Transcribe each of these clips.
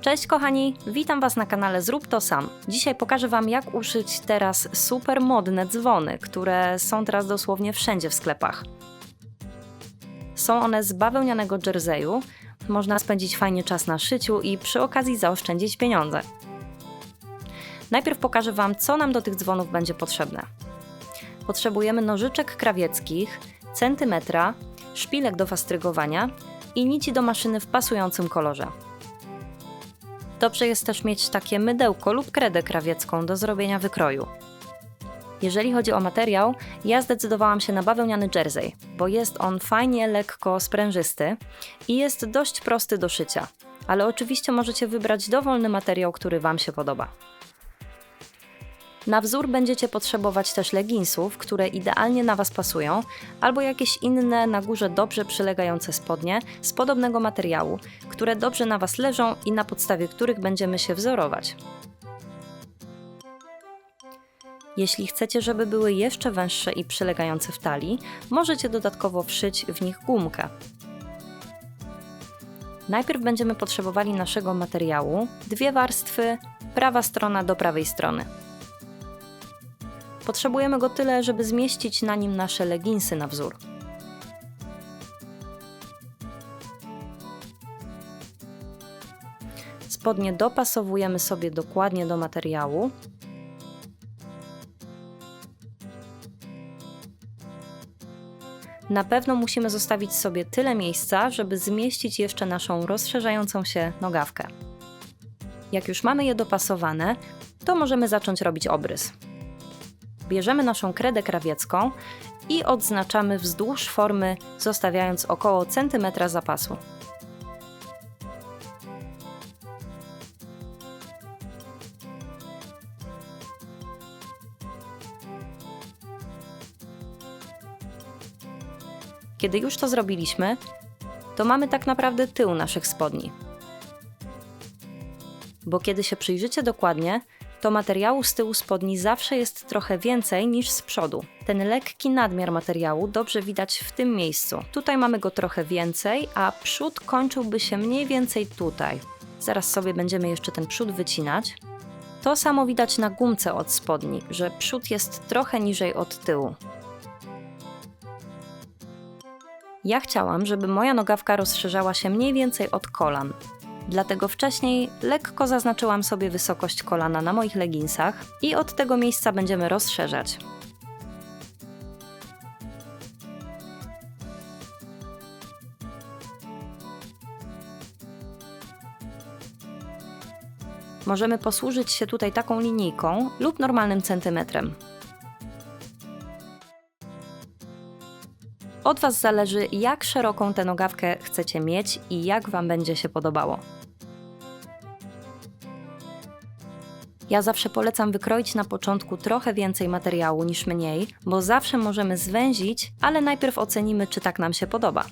Cześć kochani, witam Was na kanale Zrób to sam. Dzisiaj pokażę Wam jak uszyć teraz super modne dzwony, które są teraz dosłownie wszędzie w sklepach. Są one z bawełnianego jerseyu, można spędzić fajnie czas na szyciu i przy okazji zaoszczędzić pieniądze. Najpierw pokażę Wam, co nam do tych dzwonów będzie potrzebne. Potrzebujemy nożyczek krawieckich, centymetra, szpilek do fastrygowania i nici do maszyny w pasującym kolorze. Dobrze jest też mieć takie mydełko lub kredę krawiecką do zrobienia wykroju. Jeżeli chodzi o materiał, ja zdecydowałam się na bawełniany jersey, bo jest on fajnie lekko sprężysty i jest dość prosty do szycia. Ale oczywiście możecie wybrać dowolny materiał, który Wam się podoba. Na wzór będziecie potrzebować też leginsów, które idealnie na Was pasują, albo jakieś inne na górze dobrze przylegające spodnie z podobnego materiału, które dobrze na Was leżą i na podstawie których będziemy się wzorować. Jeśli chcecie, żeby były jeszcze węższe i przylegające w talii, możecie dodatkowo wszyć w nich gumkę. Najpierw będziemy potrzebowali naszego materiału, dwie warstwy, prawa strona do prawej strony. Potrzebujemy go tyle, żeby zmieścić na nim nasze leginsy na wzór. Spodnie dopasowujemy sobie dokładnie do materiału. Na pewno musimy zostawić sobie tyle miejsca, żeby zmieścić jeszcze naszą rozszerzającą się nogawkę. Jak już mamy je dopasowane, to możemy zacząć robić obrys bierzemy naszą kredę krawiecką i odznaczamy wzdłuż formy, zostawiając około centymetra zapasu. Kiedy już to zrobiliśmy, to mamy tak naprawdę tył naszych spodni. Bo kiedy się przyjrzycie dokładnie, to materiału z tyłu spodni zawsze jest trochę więcej niż z przodu. Ten lekki nadmiar materiału dobrze widać w tym miejscu. Tutaj mamy go trochę więcej, a przód kończyłby się mniej więcej tutaj. Zaraz sobie będziemy jeszcze ten przód wycinać. To samo widać na gumce od spodni, że przód jest trochę niżej od tyłu. Ja chciałam, żeby moja nogawka rozszerzała się mniej więcej od kolan, Dlatego wcześniej lekko zaznaczyłam sobie wysokość kolana na moich leginsach i od tego miejsca będziemy rozszerzać. Możemy posłużyć się tutaj taką linijką lub normalnym centymetrem. Od Was zależy, jak szeroką tę nogawkę chcecie mieć i jak Wam będzie się podobało. Ja zawsze polecam wykroić na początku trochę więcej materiału niż mniej, bo zawsze możemy zwęzić, ale najpierw ocenimy, czy tak nam się podoba.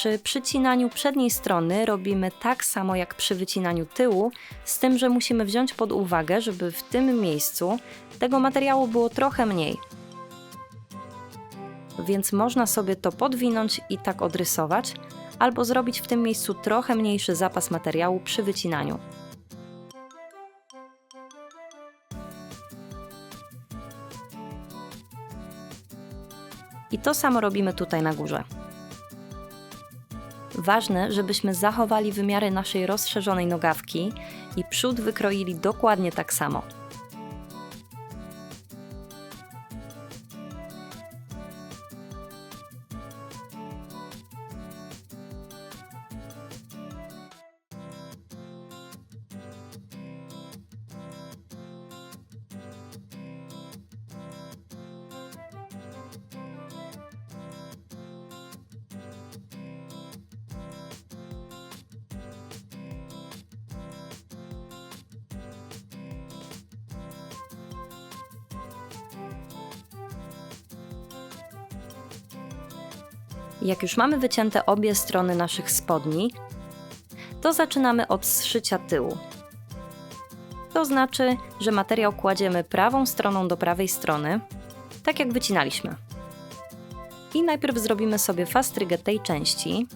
Przy przycinaniu przedniej strony robimy tak samo jak przy wycinaniu tyłu, z tym, że musimy wziąć pod uwagę, żeby w tym miejscu tego materiału było trochę mniej. Więc można sobie to podwinąć i tak odrysować, albo zrobić w tym miejscu trochę mniejszy zapas materiału przy wycinaniu. I to samo robimy tutaj na górze. Ważne, żebyśmy zachowali wymiary naszej rozszerzonej nogawki i przód wykroili dokładnie tak samo. Jak już mamy wycięte obie strony naszych spodni, to zaczynamy od zszycia tyłu. To znaczy, że materiał kładziemy prawą stroną do prawej strony, tak jak wycinaliśmy. I najpierw zrobimy sobie fastrygę tej części.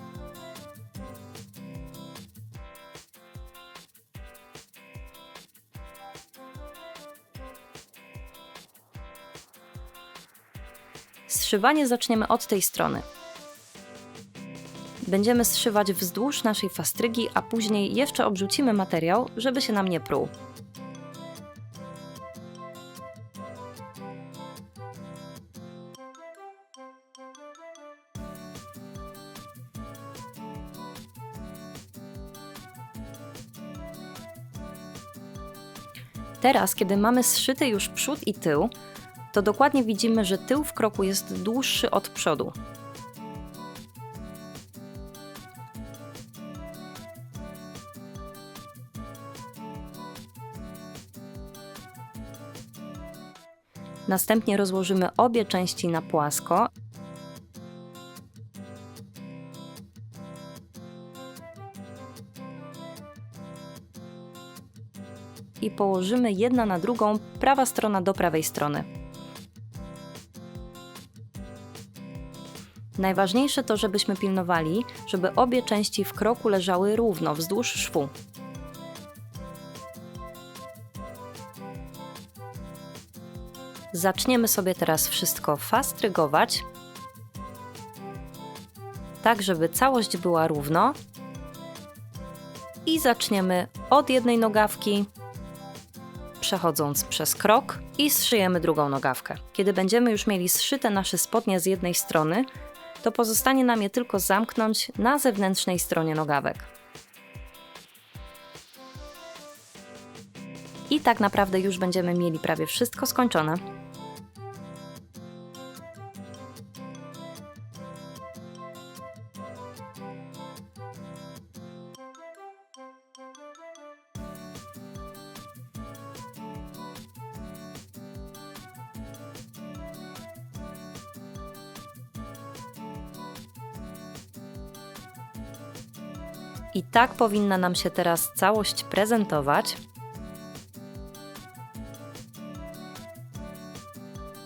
Zszywanie zaczniemy od tej strony. Będziemy zszywać wzdłuż naszej fastrygi, a później jeszcze obrzucimy materiał, żeby się nam nie pruł. Teraz, kiedy mamy zszyty już przód i tył, to dokładnie widzimy, że tył w kroku jest dłuższy od przodu. Następnie rozłożymy obie części na płasko. I położymy jedna na drugą, prawa strona do prawej strony. Najważniejsze to, żebyśmy pilnowali, żeby obie części w kroku leżały równo wzdłuż szwu. Zaczniemy sobie teraz wszystko fastrygować, tak żeby całość była równo. I zaczniemy od jednej nogawki, przechodząc przez krok i zszyjemy drugą nogawkę. Kiedy będziemy już mieli zszyte nasze spodnie z jednej strony, to pozostanie nam je tylko zamknąć na zewnętrznej stronie nogawek. I tak naprawdę już będziemy mieli prawie wszystko skończone. I tak powinna nam się teraz całość prezentować.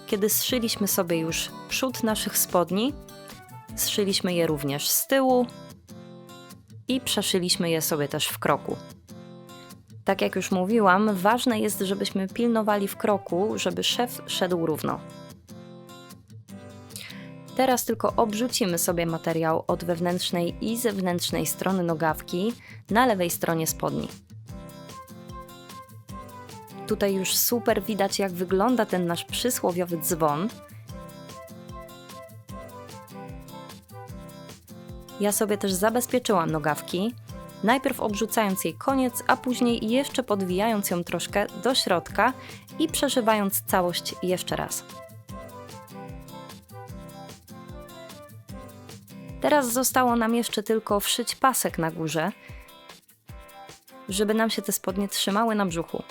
Kiedy zszyliśmy sobie już przód naszych spodni, zszyliśmy je również z tyłu i przeszyliśmy je sobie też w kroku. Tak jak już mówiłam, ważne jest, żebyśmy pilnowali w kroku, żeby szef szedł równo. Teraz tylko obrzucimy sobie materiał od wewnętrznej i zewnętrznej strony nogawki na lewej stronie spodni. Tutaj już super widać, jak wygląda ten nasz przysłowiowy dzwon. Ja sobie też zabezpieczyłam nogawki, najpierw obrzucając jej koniec, a później jeszcze podwijając ją troszkę do środka i przeszywając całość jeszcze raz. Teraz zostało nam jeszcze tylko wszyć pasek na górze, żeby nam się te spodnie trzymały na brzuchu.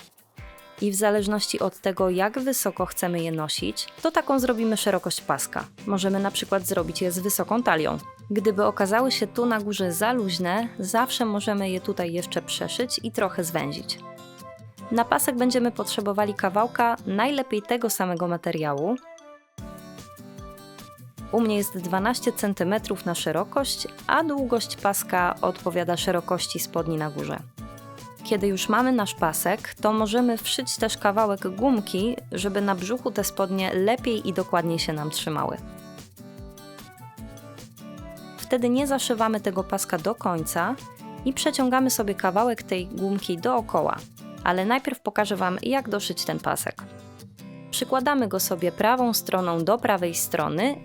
I w zależności od tego, jak wysoko chcemy je nosić, to taką zrobimy szerokość paska. Możemy na przykład zrobić je z wysoką talią. Gdyby okazały się tu na górze za luźne, zawsze możemy je tutaj jeszcze przeszyć i trochę zwęzić. Na pasek będziemy potrzebowali kawałka najlepiej tego samego materiału, u mnie jest 12 cm na szerokość, a długość paska odpowiada szerokości spodni na górze. Kiedy już mamy nasz pasek, to możemy wszyć też kawałek gumki, żeby na brzuchu te spodnie lepiej i dokładniej się nam trzymały. Wtedy nie zaszywamy tego paska do końca i przeciągamy sobie kawałek tej gumki dookoła, ale najpierw pokażę Wam, jak doszyć ten pasek. Przykładamy go sobie prawą stroną do prawej strony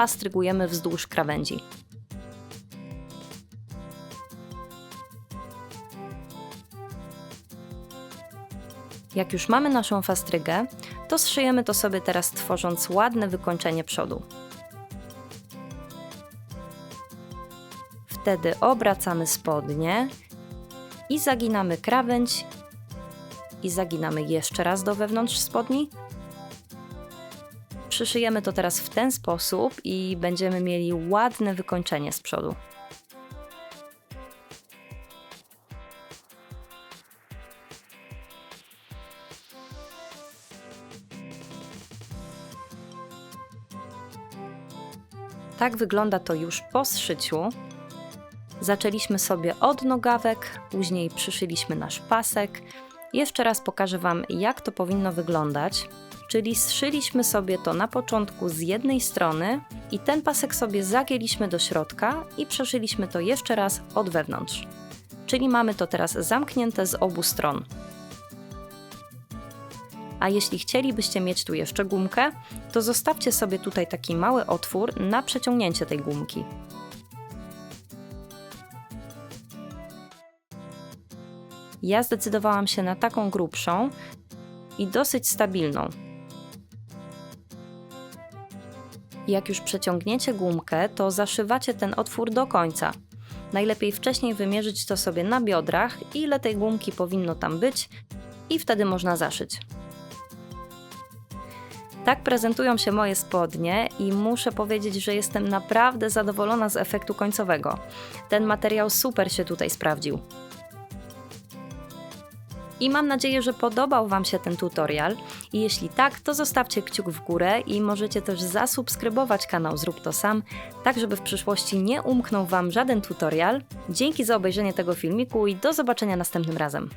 i fastrygujemy wzdłuż krawędzi. Jak już mamy naszą fastrygę, to zszyjemy to sobie teraz tworząc ładne wykończenie przodu. Wtedy obracamy spodnie i zaginamy krawędź i zaginamy jeszcze raz do wewnątrz spodni. Przyszyjemy to teraz w ten sposób i będziemy mieli ładne wykończenie z przodu. Tak wygląda to już po zszyciu. Zaczęliśmy sobie od nogawek, później przyszyliśmy nasz pasek. Jeszcze raz pokażę Wam, jak to powinno wyglądać. Czyli zszyliśmy sobie to na początku z jednej strony i ten pasek sobie zagięliśmy do środka i przeszyliśmy to jeszcze raz od wewnątrz. Czyli mamy to teraz zamknięte z obu stron. A jeśli chcielibyście mieć tu jeszcze gumkę, to zostawcie sobie tutaj taki mały otwór na przeciągnięcie tej gumki. Ja zdecydowałam się na taką grubszą i dosyć stabilną. Jak już przeciągniecie gumkę, to zaszywacie ten otwór do końca. Najlepiej wcześniej wymierzyć to sobie na biodrach, ile tej gumki powinno tam być, i wtedy można zaszyć. Tak prezentują się moje spodnie i muszę powiedzieć, że jestem naprawdę zadowolona z efektu końcowego. Ten materiał super się tutaj sprawdził. I mam nadzieję, że podobał Wam się ten tutorial. I jeśli tak, to zostawcie kciuk w górę i możecie też zasubskrybować kanał Zrób to sam, tak żeby w przyszłości nie umknął Wam żaden tutorial. Dzięki za obejrzenie tego filmiku i do zobaczenia następnym razem.